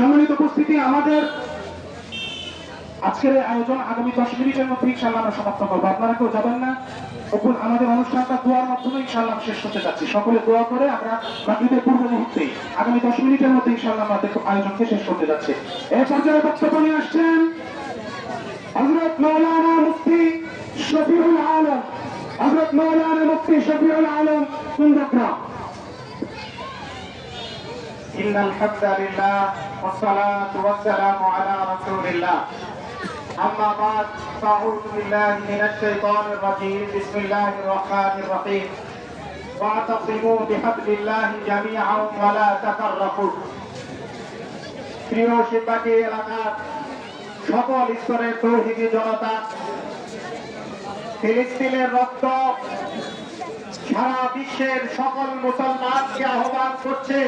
আমাদের আজকের আয়োজন আগামী দশ মিনিটের মধ্যে ইনশাল্লাহ আমরা সমাপ্ত করব। আপনারা কেউ যাবেন না। আমাদের অনুষ্ঠানটা দোয়ার মাধ্যমে ইনশাল্লাহ শেষ করতে যাচ্ছি। সকলে দোয়া করে আমরা বাকিদের পূর্ব মুহূর্তে আগামী দশ মিনিটের মধ্যে ইনশাল্লাহ আমাদের আয়োজনকে শেষ করতে যাচ্ছে। এই পর্যায়ে বক্তব্য নিয়ে আসছেন হজরত মৌলানা মুফতি শফিউল আলম। হজরত মৌলানা মুফতি শফিউল আলম কুন্দগ্রাম إن الحمد لله والصلاة والسلام على رسول الله أما بعد فأعوذ بالله من الشيطان الرجيم بسم الله الرحمن الرحيم واعتصموا بحبل الله جميعا ولا تفرقوا প্রিয় শিববাটি এলাকার সকল স্তরের তৌহিদি জনতা ফিলিস্তিনের রক্ত সারা বিশ্বের সকল মুসলমানকে আহ্বান করছে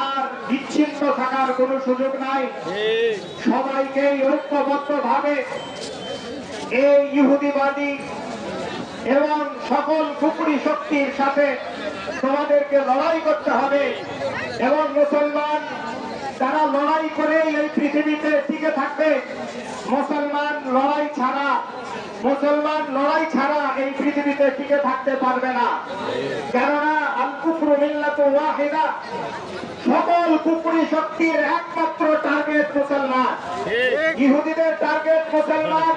আর বিচ্ছিন্ন থাকার কোনো সুযোগ নাই। সবাইকে ঐক্যবদ্ধ ভাবে এই ইহুদিবাদী এবং সকল কুকুরি শক্তির সাথে তোমাদেরকে লড়াই করতে হবে এবং মুসলমান তারা লড়াই করে এই পৃথিবীতে টিকে থাকবে, মুসলমান লড়াই ছাড়া, মুসলমান লড়াই ছাড়া এই পৃথিবীতে টিকে থাকতে পারবে না। কেননা কুফরু মিল্লাতু ওয়াহিদা। সকল কুপুরি শক্তির একমাত্র টার্গেট মুসলমান। ইহুদিদের টার্গেট মুসলমান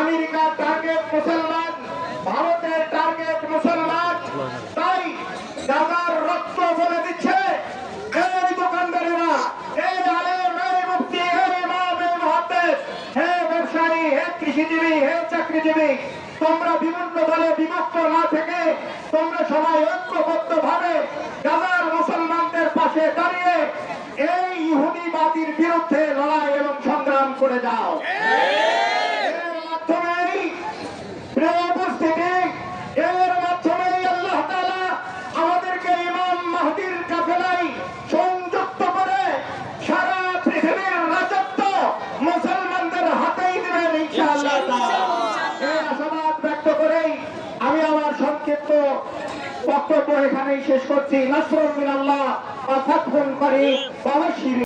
আমেরিকার টার্গেট মুসলমান ভারতের টার্গেট মুসলমান। তাই দাদার রক্ত বলে দিচ্ছে এই দোকানদারেরা এই আলেম এই মুক্তি এই ইমাম এই মুহাদ্দিস হে ব্যবসায়ী হে কৃষিজীবী হে চাকরিজীবী তোমরা বিভিন্ন দলে বিভক্ত না থেকে তোমরা সবাই ঐক্যবদ্ধ ভাবে গাজার মুসলমানদের পাশে দাঁড়িয়ে এই ইহুদিবাদীর বিরুদ্ধে লড়াই এবং সংগ্রাম করে যাও। সংক্ষিপ্ত বক্তব্য এখানেই শেষ করছি। নাসরুল মিনাল্লাহ বাশশিরিল